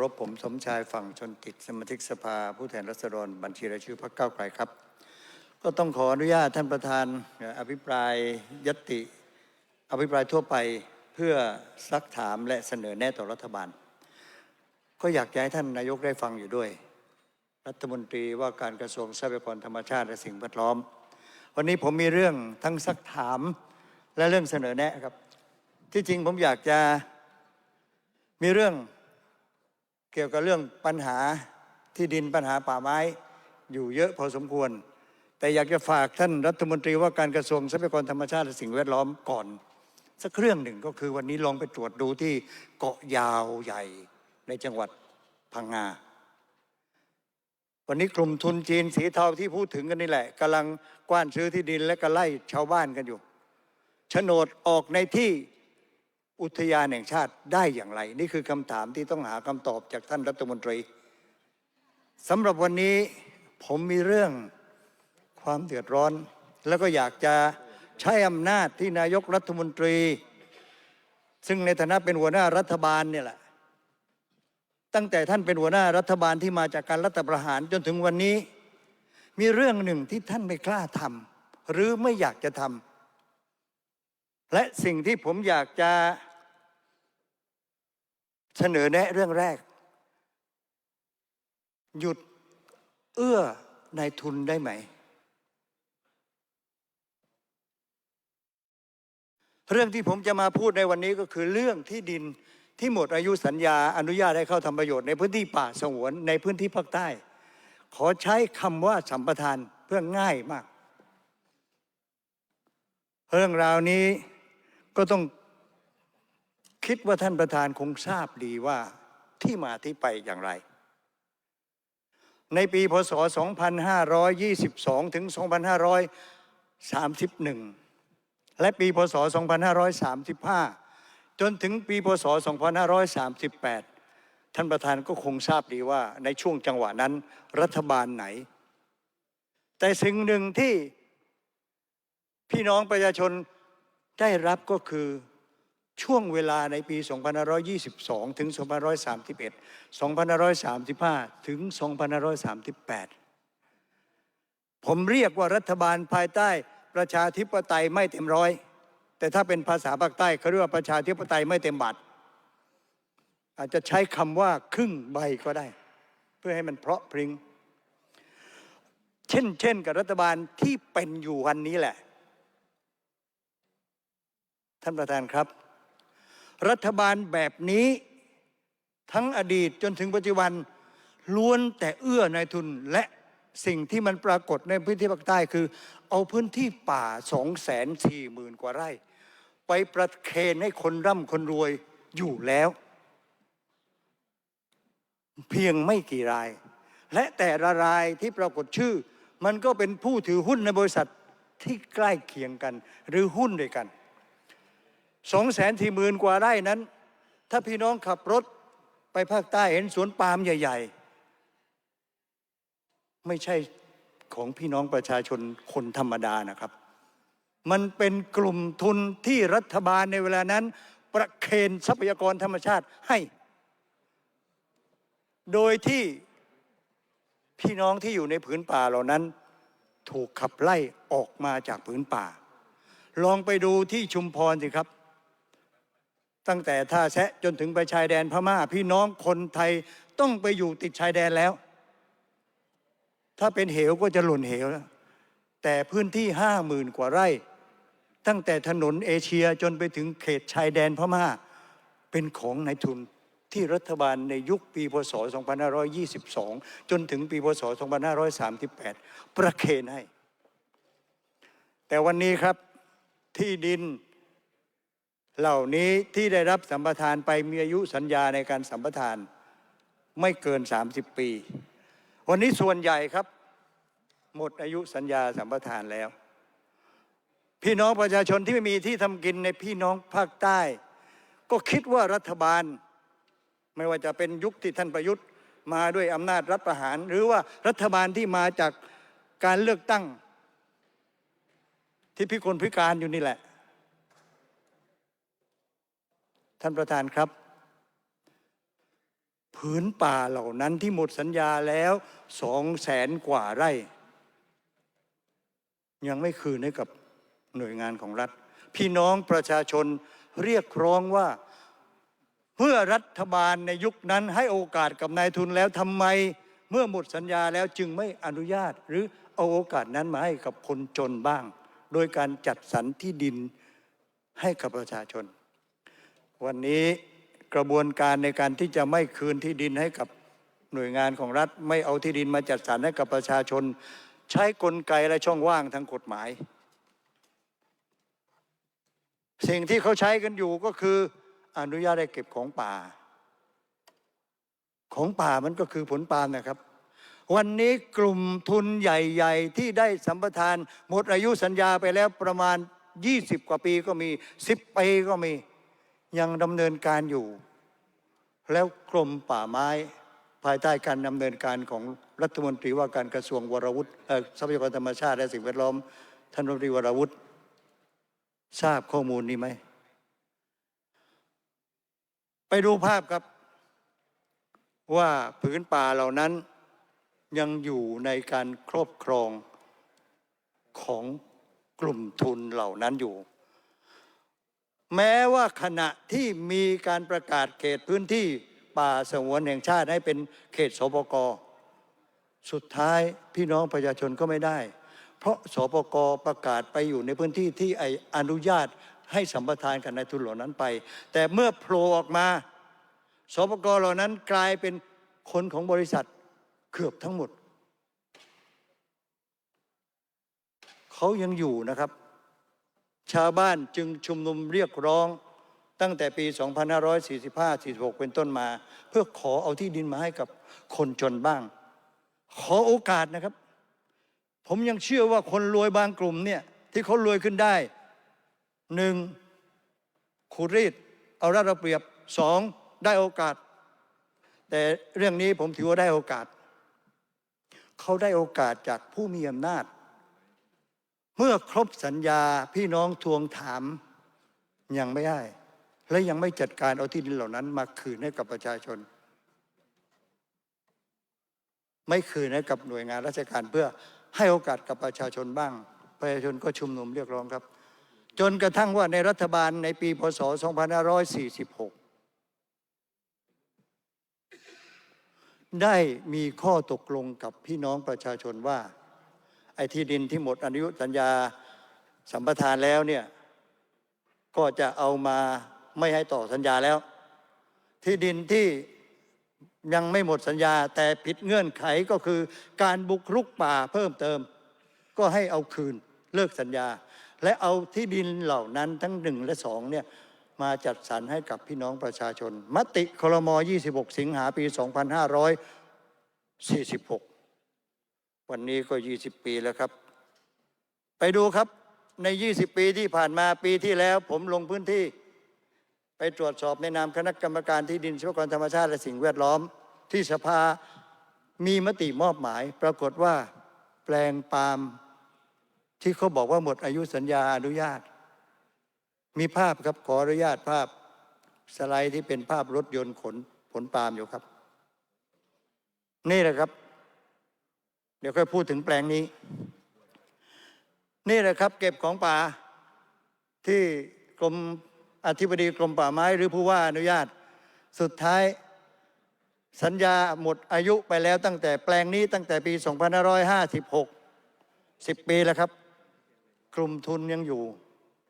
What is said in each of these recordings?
รพผมสมชายฝั่งชนกิจสมาชิกสภา ผู้แทนรัษฎรบัญชีรายชื่อพรรคก้าวไกลครับ ก็ต้องขออนุญาตท่านประธานอภิปรายยติ อภิปรายทั่วไปเพื่อซักถามและเสนอแนะต่อรัฐบาล ก็อยากจะให้ท่านนายกได้ฟังอยู่ด้วย รัฐมนตรีว่าการกระทรวงทรัพยากรธรรมชาติและสิ่งแวดล้อม วันนี้ผมมีเรื่องทั้งซักถามและเรื่องเสนอแนะครับ ที่จริงผมอยากจะมีเรื่อง เกี่ยวกับเรื่องปัญหาที่ดินปัญหาป่าไม้อยู่เยอะพอสมควร แต่อยากจะฝากท่านรัฐมนตรีว่าการกระทรวงทรัพยากรธรรมชาติและสิ่งแวดล้อมก่อน สักเครื่องหนึ่งก็คือวันนี้ลองไปตรวจดูที่เกาะยาวใหญ่ในจังหวัดพังงาวันนี้กลุ่มทุนจีนสีเทาที่พูดถึงกันนี่แหละกำลังกว้านซื้อที่ดินและก็ไล่ชาวบ้านกันอยู่โฉนดออกในที่ อุทยานแห่งชาติได้อย่างไร นี่คือคำถามที่ต้องหาคำตอบจากท่านรัฐมนตรีสำหรับวันนี้ผมมีเรื่องความเดือดร้อน แล้วก็อยากจะใช้อำนาจที่นายกรัฐมนตรี ซึ่งในฐานะเป็นหัวหน้ารัฐบาลเนี่ยแหละ ตั้งแต่ท่านเป็นหัวหน้ารัฐบาลที่มาจากการรัฐประหารจนถึงวันนี้ มีเรื่องหนึ่งที่ท่านไม่กล้าทำหรือไม่อยากจะทำและสิ่งที่ผมอยากจะ เสนอแนะเรื่องแรก หยุดเอื้อนายทุนได้ไหม เรื่องที่ผมจะมาพูดในวันนี้ก็คือเรื่องที่ดินที่หมดอายุสัญญาอนุญาตให้เข้าทำประโยชน์ในพื้นที่ป่าสงวนในพื้นที่ภาคใต้ ขอใช้คำว่าสัมปทานเพื่อง่ายมาก เรื่องราวนี้ก็ต้อง คิดว่าท่านประธานคงทราบดีว่าที่มาที่ไปอย่างไร ในปีพศ 2522 ถึง 2531 และปีพศ 2535 จนถึงปีพศ 2538 ท่านประธานก็คงทราบดีว่าในช่วงจังหวะนั้นรัฐบาลไหน แต่สิ่งหนึ่งที่พี่น้องประชาชนได้รับก็คือ ช่วงเวลาในปี 2522 ถึง 2531 2535 ถึง 2538 ผมเรียกว่ารัฐบาลภายใต้ประชาธิปไตยไม่เต็มร้อย แต่ถ้าเป็นภาษาภาคใต้เขาเรียกว่าประชาธิปไตยไม่เต็มบัตรอาจจะใช้คำว่าครึ่งใบก็ได้ เพื่อให้มันเพราะพริง้งเช่นเช่นกับรัฐบาลที่เป็นอยู่วันนี้แหละ ท่านประธานครับ รัฐบาลแบบนี้ ทั้งอดีตจนถึงปัจจุบัน ล้วนแต่เอื้อนายทุนและสิ่งที่มันปรากฏในพื้นที่ภาคใต้คือ เอาพื้นที่ป่าสองแสนสี่หมื่นกว่าไร่ ไปประเคนให้คนร่ำคนรวยอยู่แล้ว เพียงไม่กี่ราย และแต่ละรายที่ปรากฏชื่อ มันก็เป็นผู้ถือหุ้นในบริษัทที่ใกล้เคียงกัน หรือหุ้นด้วยกัน สองแสนที่หมื่นกว่าไร่นั้น ถ้าพี่น้องขับรถไปภาคใต้เห็นสวนปาล์มใหญ่ ๆ ไม่ใช่ของพี่น้องประชาชนคนธรรมดานะครับ มันเป็นกลุ่มทุนที่รัฐบาลในเวลานั้น ประเคนทรัพยากรธรรมชาติให้ โดยที่พี่น้องที่อยู่ในผืนป่าเหล่านั้น ถูกขับไล่ออกมาจากผืนป่า ลองไปดูที่ชุมพรสิครับ ตั้งแต่ท่าแซะจนถึงไปชายแดนพม่า พี่น้องคนไทยต้องไปอยู่ติดชายแดนแล้ว ถ้าเป็นเหวก็จะหล่นเหวแล้วแต่พื้นที่ห้าหมื่นกว่าไร่ ตั้งแต่ถนนเอเชียจนไปถึงเขตชายแดนพม่า เป็นของนายทุนที่รัฐบาลในยุคปีพศ 2522 จนถึงปีพศ 2538 ประเคนให้ แต่วันนี้ครับที่ดิน เหล่านี้ที่ได้รับสัมปทานไปมีอายุสัญญาในการสัมปทานไม่เกิน 30 ปี วันนี้ส่วนใหญ่ครับ หมดอายุสัญญาสัมปทานแล้ว พี่น้องประชาชนที่ไม่มีที่ทำกินในพี่น้องภาคใต้ ก็คิดว่ารัฐบาล ไม่ว่าจะเป็นยุคที่ท่านประยุทธ์มาด้วยอำนาจรัฐประหาร หรือว่ารัฐบาลที่มาจากการเลือกตั้ง ที่พิกลพิการอยู่นี่แหละ ท่านประธานครับพผืนป่าเหล่านั้นที่หมดสัญญาแล้วสองแสนกว่าไร่ ยังไม่คืนให้กับหน่วยงานของรัฐ พี่น้องประชาชนเรียกร้องว่าเมื่อรัฐบาลในยุคนั้นให้โอกาสกับนายทุนแล้วทำไมเมื่อหมดสัญญาแล้วจึงไม่อนุญาต หรือเอาโอกาสนั้นมาให้กับคนจนบ้าง โดยการจัดสรรที่ดินให้กับประชาชน วันนี้กระบวนการในการที่จะไม่คืนที่ดินให้กับหน่วยงานของรัฐ ไม่เอาที่ดินมาจัดสรรให้กับประชาชน ใช้กลไกและช่องว่างทางกฎหมาย สิ่งที่เขาใช้กันอยู่ก็คืออนุญาตให้เก็บของป่า ของป่ามันก็คือผลปาล์มนะครับ วันนี้กลุ่มทุนใหญ่ ๆ ที่ได้สัมปทานหมดอายุสัญญาไปแล้วประมาณ 20 กว่าปีก็มี 10 ปีก็มี ยังดำเนินการอยู่ แล้วกรมป่าไม้ ภายใต้การดำเนินการของรัฐมนตรีว่าการกระทรวงวรวุฒิทรัพยากรธรรมชาติและสิ่งแวดล้อมท่านรัฐมนตรีวรวุฒิทราบข้อมูลนี้ไหม ไปดูภาพครับ ว่าผืนป่าเหล่านั้นยังอยู่ในการครอบครองของกลุ่มทุนเหล่านั้นอยู่ แม้ว่าขณะที่มีการประกาศเขตพื้นที่ป่าสงวนแห่งชาติให้เป็นเขตสปกสุดท้ายพี่น้องประชาชนก็ไม่ได้ เพราะสปกประกาศไปอยู่ในพื้นที่ที่ไออนุญาตให้สัมปทานกับนายทุนเหล่านั้นไป แต่เมื่อโผล่ออกมาสปกเหล่านั้นกลายเป็นคนของบริษัทเกือบทั้งหมด เขายังอยู่นะครับ ชาวบ้านจึงชุมนุมเรียกร้องตั้งแต่ปี 2545-46 เป็นต้นมา เพื่อขอเอาที่ดินมาให้กับคนจนบ้าง ขอโอกาสนะครับ ผมยังเชื่อว่าคนรวยบางกลุ่มเนี่ยที่เขารวยขึ้นได้หนึ่งขูดรีดเอารัดเอาเปรียบสองได้โอกาส แต่เรื่องนี้ผมถือว่าได้โอกาส เขาได้โอกาสจากผู้มีอำนาจ เมื่อครบสัญญาพี่น้องทวงถามยังไม่ได้ และยังไม่จัดการเอาที่ดินเหล่านั้น มาคืนให้กับประชาชน ไม่คืนให้กับหน่วยงานราชการเพื่อให้โอกาสกับประชาชนบ้าง ประชาชนก็ชุมนุมเรียกร้องครับ จนกระทั่งว่าในรัฐบาลในปีพศ 2546 ได้มีข้อตกลงกับพี่น้องประชาชนว่า ไอ้ที่ดินที่หมดอายุสัญญาสัมปทานแล้วเนี่ยก็จะเอามาไม่ให้ต่อสัญญาแล้ว ที่ดินที่ยังไม่หมดสัญญา แต่ผิดเงื่อนไขก็คือ การบุกรุกป่าเพิ่มเติม ก็ให้เอาคืนเลิกสัญญา และเอาที่ดินเหล่านั้นทั้งหนึ่งและสองเนี่ยมาจัดสรรให้กับพี่น้องประชาชน มติคลม 26 สิงหาปี 2546 วันนี้ก็ 20 ปีแล้วครับ ไปดูครับใน 20 ปีที่ผ่านมาปีที่แล้ว ผมลงพื้นที่ ไปตรวจสอบในนามคณะกรรมการที่ดินทรัพยากรธรรมชาติและสิ่งแวดล้อม ที่สภามีมติมอบหมาย ปรากฏว่าแปลงปาล์มที่เขาบอกว่าหมดอายุสัญญาอนุญาต มีภาพครับขออนุญาตภาพสไลด์ที่เป็นภาพรถยนต์ขนผลปาล์มอยู่ครับ นี่แหละครับ เดี๋ยวค่อยพูดถึงแปลงนี้ นี่แหละครับ เก็บของป่าที่กรมอธิบดีกรมป่าไม้หรือผู้ว่าอนุญาต สุดท้ายสัญญาหมดอายุไปแล้วตั้งแต่แปลงนี้ตั้งแต่ปี 2556 10 ปีแล้วครับ กลุ่มทุนยังอยู่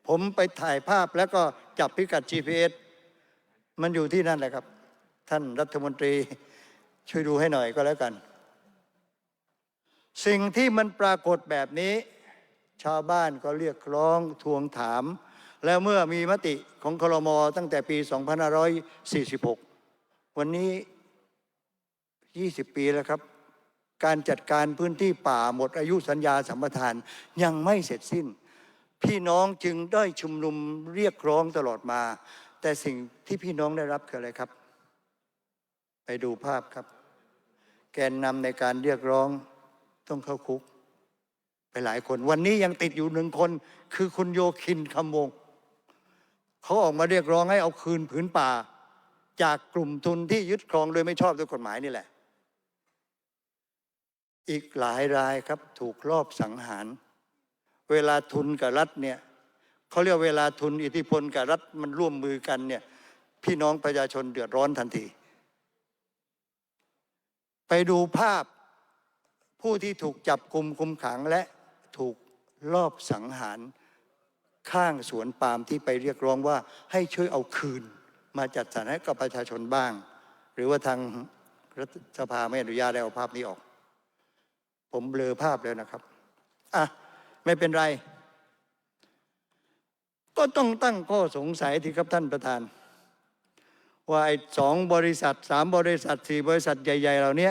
ผมไปถ่ายภาพแล้วก็จับพิกัด GPS มันอยู่ที่นั่นแหละครับ ท่านรัฐมนตรีช่วยดูให้หน่อยก็แล้วกัน สิ่งที่มันปรากฏแบบนี้ ชาวบ้านก็เรียกร้องทวงถาม แล้วเมื่อมีมติของคลมตั้งแต่ปี 2546 วันนี้ 20 ปีแล้วครับ การจัดการพื้นที่ป่าหมดอายุสัญญาสัมปทานยังไม่เสร็จสิ้น พี่น้องจึงได้ชุมนุมเรียกร้องตลอดมา แต่สิ่งที่พี่น้องได้รับคืออะไรครับ ไปดูภาพครับ แกนนำในการเรียกร้อง ต้องเข้าคุก ไปหลายคน วันนี้ยังติดอยู่หนึ่งคน คือคุณโยคินคำวง เขาออกมาเรียกร้องให้เอาคืนผืนป่า จากกลุ่มทุนที่ยึดครองโดยไม่ชอบด้วยกฎหมายนี่แหละ อีกหลายรายครับถูกลอบสังหาร เวลาทุนกับรัฐเนี่ยเขาเรียกเวลาทุนอิทธิพลกับรัฐมันร่วมมือกันเนี่ยพี่น้องประชาชนเดือดร้อนทันที ไปดูภาพ ผู้ที่ถูกจับกลุ่มคุมขังและถูกลอบสังหารข้างสวนปาล์มที่ไปเรียกร้องว่าให้ช่วยเอาคืน มาจัดสรรให้กับประชาชนบ้าง หรือว่าทางรัฐสภาไม่อนุญาตให้เอาภาพนี้ออก ผมเบลอภาพแล้วนะครับอะไม่เป็นไร ก็ต้องตั้งข้อสงสัยที่ครับท่านประธาน ว่าไอ้สองบริษัทสามบริษัทสี่บริษัทใหญ่ ๆ เหล่านี้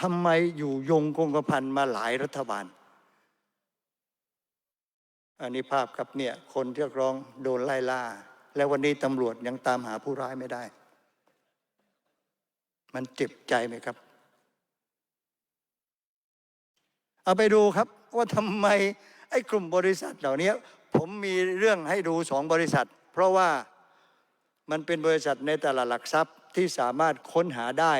ทำไมอยู่ยงคงกระพันมาหลายรัฐบาล อันนี้ภาพครับเนี่ยคนเรียกร้องโดนไล่ล่า และวันนี้ตำรวจยังตามหาผู้ร้ายไม่ได้ มันเจ็บใจไหมครับ เอาไปดูครับว่าทำไมไอ้กลุ่มบริษัทเหล่านี้ผมมีเรื่องให้ดูสองบริษัท เพราะว่ามันเป็นบริษัทในตลาดหลักทรัพย์ที่สามารถค้นหาได้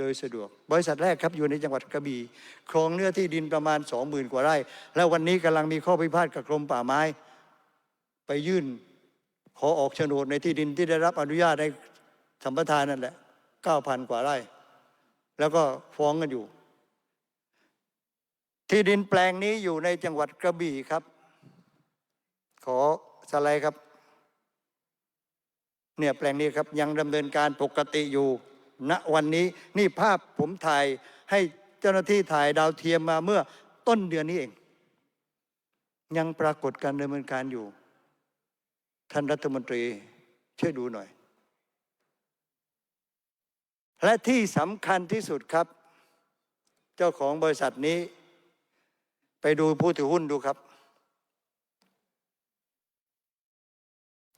โดยสะดวก บริษัทแรกครับอยู่ในจังหวัดกระบี่ครองเนื้อที่ดินประมาณ 20,000 กว่าไร่ แล้ววันนี้กำลังมีข้อพิพาทกับกรมป่าไม้ ไปยื่นขอออกโฉนดในที่ดินที่ได้รับอนุญาตในสัมปทานนั่นแหละ 9,000 กว่าไร่ แล้วก็ฟ้องกันอยู่ ที่ดินแปลงนี้อยู่ในจังหวัดกระบี่ครับ ขอสไลด์ครับ เนี่ยแปลงนี้ครับยังดำเนินการปกติอยู่ ณวันนี้นี่ภาพผมถ่ายให้เจ้าหน้าที่ถ่ายดาวเทียมมาเมื่อต้นเดือนนี้เอง ยังปรากฏการดำเนินการอยู่ ท่านรัฐมนตรีช่วยดูหน่อย และที่สำคัญที่สุดครับ เจ้าของบริษัทนี้ ไปดูผู้ถือหุ้นดูครับ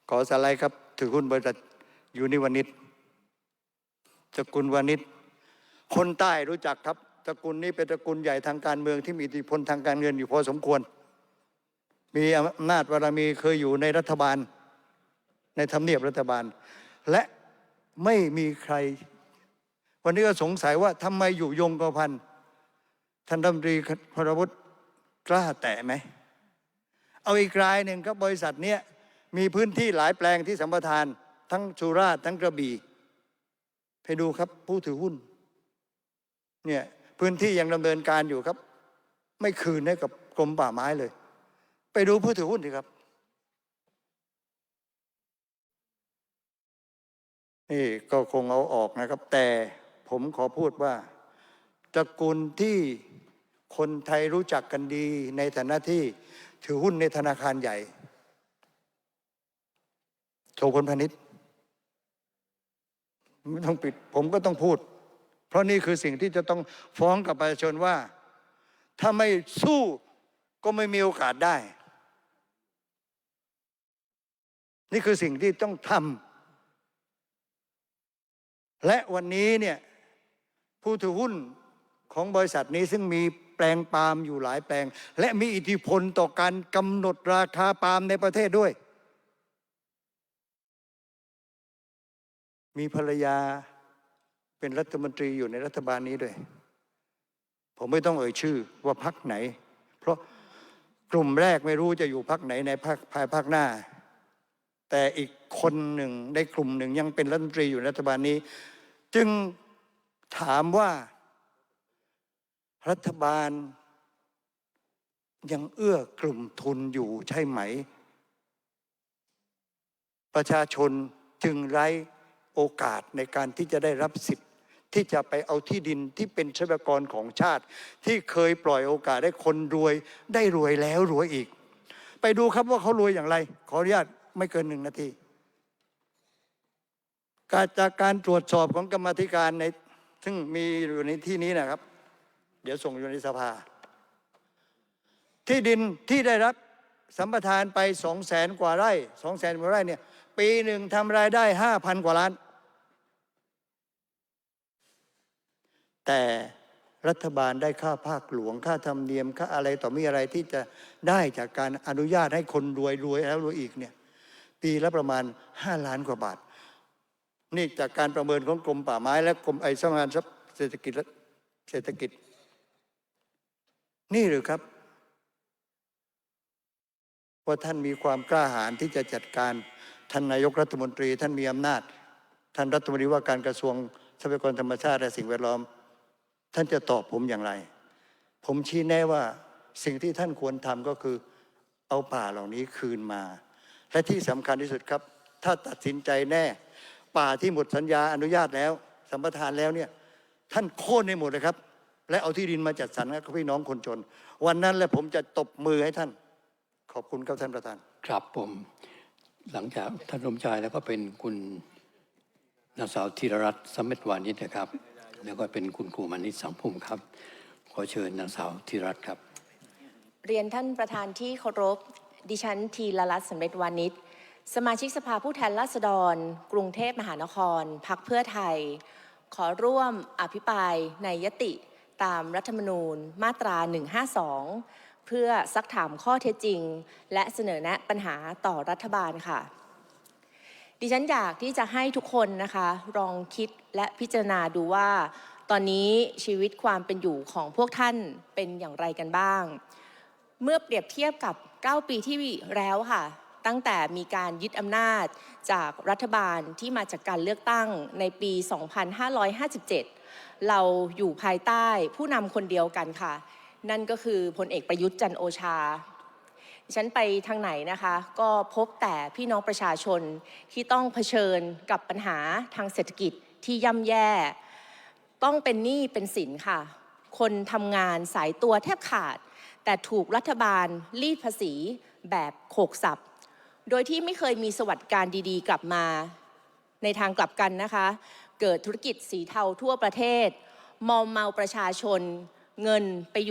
ขอสไลด์ครับถือหุ้นบริษัทยูนิวานิ ชสกุลวานิชคนใต้รู้จักครับตระกูลนี้เป็นตระกูลใหญ่ทางการเมืองที่มีอิทธิพลทางการเงินอยู่พอสมควร มีอำนาจบารมีเคยอยู่ในรัฐบาล ในทำเนียบรัฐบาล และไม่มีใคร วันนี้ก็สงสัยว่าทำไมอยู่ยงกระพันท่านรัฐมนตรีพรวุฒิกล้าแตะไหม เอาอีกรายหนึ่งครับบริษัทเนี้ยมีพื้นที่หลายแปลงที่สัมปทาน ทั้งสุราษฎร์ทั้งกระบี่ ไปดูครับผู้ถือหุ้น เนี่ยพื้นที่ยังดำเนินการอยู่ครับ ไม่คืนให้กับกรมป่าไม้เลย ไปดูผู้ถือหุ้นสิครับนี่ก็คงเอาออกนะครับ แต่ผมขอพูดว่าตระกูลที่คนไทยรู้จักกันดีในฐานะที่ถือหุ้นในธนาคารใหญ่โชคนพาณิชย์ ไม่ต้องปิด ผมก็ต้องพูด เพราะนี่คือสิ่งที่จะต้องฟ้องกับประชาชนว่า ถ้าไม่สู้ก็ไม่มีโอกาสได้ นี่คือสิ่งที่ต้องทำและวันนี้เนี่ยผู้ถือหุ้นของบริษัทนี้ซึ่งมีแปลงปาล์มอยู่หลายแปลง และมีอิทธิพลต่อการกำหนดราคาปาล์มในประเทศด้วย มีภรรยาเป็นรัฐมนตรีอยู่ในรัฐบาลนี้ด้วย ผมไม่ต้องเอ่ยชื่อว่าพักไหน เพราะกลุ่มแรกไม่รู้จะอยู่พักไหนในภาคภายภาคหน้า แต่อีกคนหนึ่งในกลุ่มหนึ่งยังเป็นรัฐมนตรีอยู่ในรัฐบาลนี้ จึงถามว่ารัฐบาล ยังเอื้อกลุ่มทุนอยู่ใช่ไหม ประชาชนจึงไร้ โอกาสในการที่จะได้รับสิทธิ์ ที่จะไปเอาที่ดินที่เป็นทรัพยากรของชาติ ที่เคยปล่อยโอกาสให้คนรวย ได้รวยแล้วรวยอีก ไปดูครับว่าเขารวยอย่างไร ขออนุญาตไม่เกินหนึ่งนาทีการจากการตรวจสอบของกรรมธิการในซึ่งมีอยู่ในที่นี้นะครับ เดี๋ยวส่งอยู่ในสภา ที่ดินที่ได้รับสัมปทานไปสองแสนกว่าไร่สองแสนกว่าไร่เนี่ย ปีหนึ่งทำรายได้ห้าพันกว่าล้าน แต่รัฐบาลได้ค่าภาคหลวงค่าธรรมเนียมค่าอะไรต่อมีอะไรที่จะได้จากการอนุญาตให้คนรวยรวยแล้วรวยอีกเนี่ยปีละประมาณห้าล้านกว่าบาท นี่จากการประเมินของกรมป่าไม้และกรมไอสำนักงานทรัพย์เศรษฐกิจและเศรษฐกิจ นี่หรือครับว่าท่านมีความกล้าหาญที่จะจัดการ ท่านนายกรัฐมนตรี ท่านมีอำนาจ ท่านรัฐมนตรีว่าการกระทรวงทรัพยากรธรรมชาติและสิ่งแวดล้อม ท่านจะตอบผมอย่างไร ผมชี้แน่ว่าสิ่งที่ท่านควรทำก็คือเอาป่าเหล่านี้คืนมา และที่สำคัญที่สุดครับ ถ้าตัดสินใจแน่ ป่าที่หมดสัญญาอนุญาตแล้ว สัมปทานแล้วเนี่ยท่านโค่นให้หมดเลยครับ และเอาที่ดินมาจัดสรรให้กับพี่น้องคนจน วันนั้นแหละผมจะตบมือให้ท่าน ขอบคุณครับท่านประธาน ครับผม หลังจากท่านสมชายแล้วก็เป็นคุณนางสาวธีรรัตน์สมเม็ดวานิชนะครับ แล้วก็เป็นคุณครูมานิชสังพุ่มครับ ขอเชิญนางสาวธีรรัตน์ครับ เรียนท่านประธานที่เคารพ ดิฉันทีละรัตน์สำเร็จวานิชสมาชิกสภาผู้แทนราษฎร กรุงเทพมหานครพักเพื่อไทย ขอร่วมอภิปรายในยติตามรัฐธรรมนูญมาตรา 152 เพื่อซักถามข้อเท็จจริง และเสนอแนะปัญหาต่อรัฐบาลค่ะ ดิฉันอยากที่จะให้ทุกคนนะคะลองคิดและพิจารณาดูว่า ตอนนี้ชีวิตความเป็นอยู่ของพวกท่านเป็นอย่างไรกันบ้าง เมื่อเปรียบเทียบกับ 9 ปีที่แล้วค่ะตั้งแต่มีการยึดอำนาจจากรัฐบาลที่มาจากการเลือกตั้งในปี 2557 เราอยู่ภายใต้ผู้นำคนเดียวกันค่ะ นั่นก็คือพลเอกประยุทธ์จันโอชาดิฉันไปทางไหนนะคะ ก็พบแต่พี่น้องประชาชนที่ต้องเผชิญกับปัญหาทางเศรษฐกิจที่ย่ำแย่ ต้องเป็นหนี้เป็นสินค่ะ คนทำงานสายตัวแทบขาด แต่ถูกรัฐบาลรีดภาษีแบบโขกสับ โดยที่ไม่เคยมีสวัสดิการดีๆ กลับมา ในทางกลับกันนะคะ เกิดธุรกิจสีเทาทั่วประเทศ มอมเมาประชาชนเงินไปอยู่